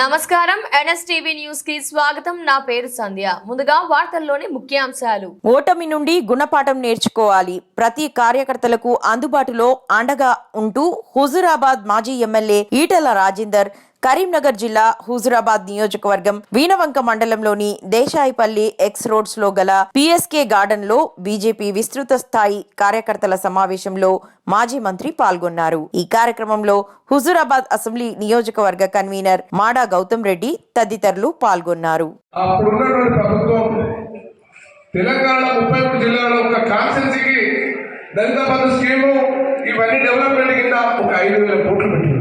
నమస్కారం. ఎన్ఎస్టీవీ న్యూస్కి స్వాగతం. నా పేరు సంధ్య. ముందుగా వార్తల్లోని ముఖ్యాంశాలు. ఓటమి నుండి గుణపాఠం నేర్చుకోవాలి. ప్రతి కార్యకర్తలకు అందుబాటులో అండగా ఉంటూ హుజురాబాద్ మాజీ ఎమ్మెల్యే ఈటల రాజేందర్ కరీంనగర్ జిల్లా హుజురాబాద్ నియోజకవర్గం వీణవంక మండలంలోని దేశాయిపల్లి ఎక్స్ రోడ్స్లో గల పిఎస్కే గార్డెన్లో బీజేపీ విస్తృత స్థాయి కార్యకర్తల సమావేశంలో మాజీ మంత్రి పాల్గొన్నారు. ఈ కార్యక్రమంలో హుజురాబాద్ అసెంబ్లీ నియోజకవర్గ కన్వీనర్ మాడా గౌతమ్ రెడ్డి తదితరులు పాల్గొన్నారు. తెలంగాణ ముప్పై మూడు జిల్లాలో ఒక కాన్సెన్సీకి దళిత బంధు స్కీము ఇవన్నీ డెవలప్మెంట్ కింద ఒక ఐదు వేల కోట్లు పెట్టింది.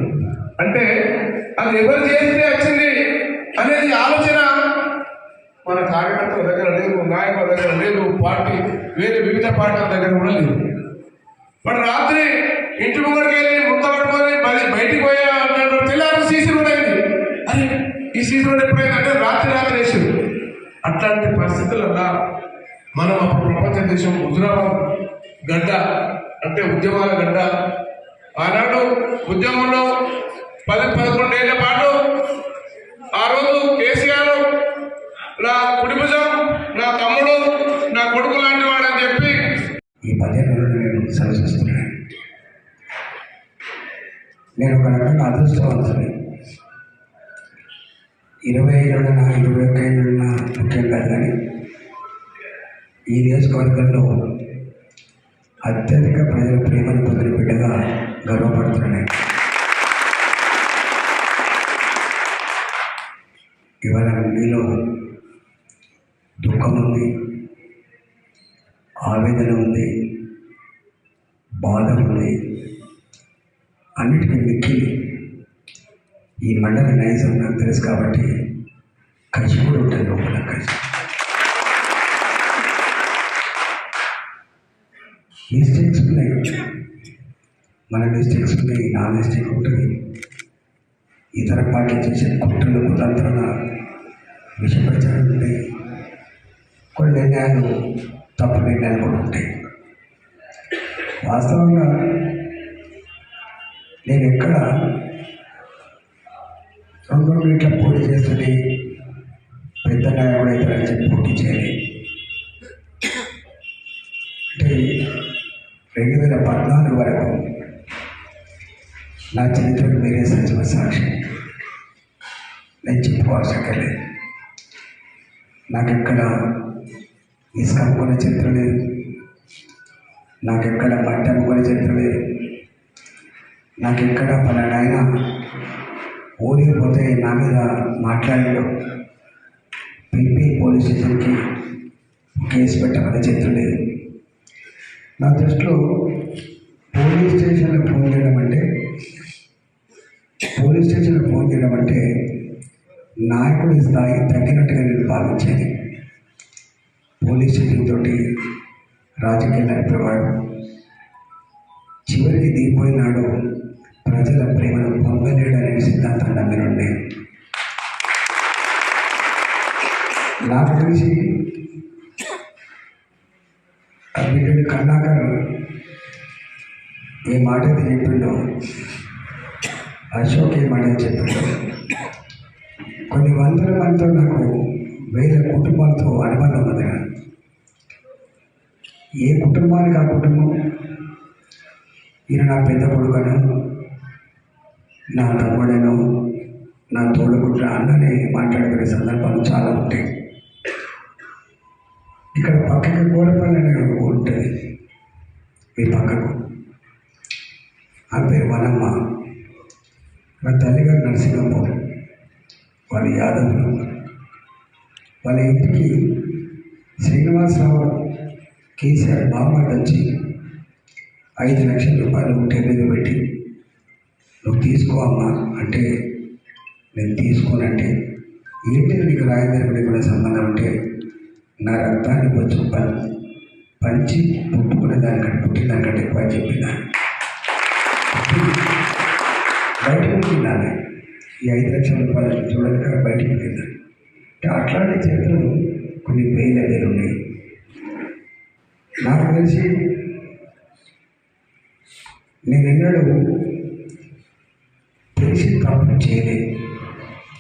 అంటే అది ఎవరు చేస్తే వచ్చింది అనేది ఆలోచన. మన కార్యకర్తల దగ్గర లేదు నాయకుల దగ్గర లేదు పార్టీ వేరే వివిధ పార్టీల దగ్గర కూడా లేదు. మరి రాత్రి ఇంటి ముంగడికి వెళ్ళి ముద్ద పట్టుకొని మరి బయటికి పోయా అన్నాడు తెల్లారి సీసీ రోడ్ అయింది. అరే ఈ సీసీ రోడ్ ఎప్పుడైందంటే రాత్రి రాత్రి వేసింది అట్లాంటి పరిస్థితులల్లా మనం అప్పుడు ప్రపంచ దేశం హుజురాబాద్ గడ్డ అంటే ఉద్యమాల గడ్డ. ఆనాడు ఉద్యమంలో పది పదకొండేళ్ళ పాటు ఆ రోజు కేసీఆర్ నా కుటుంబం నా తమ్ముడు నా కొడుకు లాంటి వాడని చెప్పి ఈ పదేళ్ళలో నేను సర్వీస్తున్నాను నేను ఒక రకంగా అదృష్టవంతుని. ఇరవై ఏళ్ళున్న ఇరవై ఒక్క ఏళ్ళున్న ముఖ్యం కాదు కానీ ఈ నియోజకవర్గంలో అత్యధిక ప్రజల ప్రేమను పొందిన బిడ్డగా గర్వపడుతున్నాను. ఇవాళ మీలో దుఃఖం ఉంది ఆవేదన ఉంది బాధ ఉంది అన్నిటికీ మిక్కిలి ఈ మండల నైజం నాకు తెలుసు కాబట్టి కలిసి కూడా ఉంటుంది లోపల కలిసి. మిస్టేక్స్ ఉన్నాయి. మన మిస్టేక్స్ ఉన్నాయి నా మిస్టేక్ ఉంటుంది ఇతర పార్టీ చేసే కుట్రలు కుతంత్రాలు విషపరిచయం ఉంటాయి కొన్ని నిర్ణయాలు తప్పు నిర్ణయాలు కూడా ఉంటాయి. వాస్తవంగా నేను ఎక్కడ రెండు మీట్ల పోటీ చేస్తుంది పెద్ద నాయకుడు అయితే అని చెప్పి పోటీ చేయాలి. అంటే రెండు వేల పద్నాలుగు వరకు నా చరిత్రకు మీరే సజీవ సాక్షి. నేను చెప్పుకోవాల్సిన నాకు ఇక్కడ ఇసుక అమ్ముకునే చరిత్ర లేదు. నాకెక్కడ మట్టి అమ్ముకునే చరిత్ర లేదు. నాకెక్కడ పలానాయన ఊరికి పోతే నా మీద మాట్లాడాడు పిపి పోలీస్ స్టేషన్కి కేసు పెట్టమని చరిత్ర లేదు. నా దృష్టిలో పోలీస్ స్టేషన్లో ఫోన్ చేయడం అంటే పోలీస్ స్టేషన్లో ఫోన్ చేయడం అంటే నాయకుడి స్థాయి తగ్గినట్టుగా నేను భావించేది. పోలీస్ స్టేషన్ రాజకీయ నడిపేవాడు చివరికి దిగిపోయినాడు ప్రజల ప్రేమను పొందలేడు అనే సిద్ధాంతం నమ్మినుండే నాకు తెలిసి వీటి కర్ణాకర్ ఏ మాట అయితే చెప్పిండో అశోక్ ఏ మాట అయితే చెప్పిండో కొన్ని వందల మందితో నాకు వేల కుటుంబాలతో అనుబంధం ఉందిగా ఏ కుటుంబానికి ఆ కుటుంబం? ఈయన నా పెద్ద కొడుకను నా తమ్ముడను నా తోడుగుడ్డ అన్ననే మాట్లాడుకునే సందర్భాలు చాలా ఉంటాయి ఇక్కడ పక్కకి కోరపల్లి అనే ఉంటుంది మీ పక్కకు. ఆ పేరు వనమ్మ. నా తల్లిగారు నరసింహమ్మ వాళ్ళ యాదవులు. వాళ్ళ ఇంటికి శ్రీనివాసరావు కేసీఆర్ బామ్మడి వచ్చి ఐదు లక్షల రూపాయలు ఉంటే మీద పెట్టి నువ్వు తీసుకో అమ్మా అంటే నేను తీసుకోనంటే ఏంటి నీకు రాయదారికి కూడా సంబంధం అంటే నా రక్తాన్ని కొంచెం పం పంచి పుట్టుకునే దానికంటే పుట్టిందాకంటే ఎక్కువ అని చెప్పిన. బయటకు వెళ్ళినాను ఈ ఐదు లక్షల రూపాయలు చూడలేక బయటకు వెళ్ళినాను అట్లాంటి చరిత్రలు కొన్ని వేల వేలు ఉన్నాయి. నాకు తెలిసి నేను ఎన్నడూ తెలిసి తప్పు చేయలే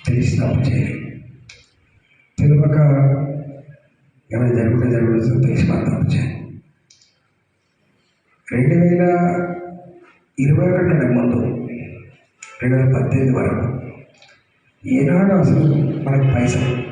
తెలిసి తప్పు చేయలే. తెలియక ఏమైనా జరుగుతుంటే జరుగుతుందో తెలిసి మనం తప్పు చేయాలి. రెండు వేల ఇరవై ఒకటి కంటే ముందు రెండు వేల పద్దెనిమిది వరకు ఏనాడు అసలు మనకు పైసలు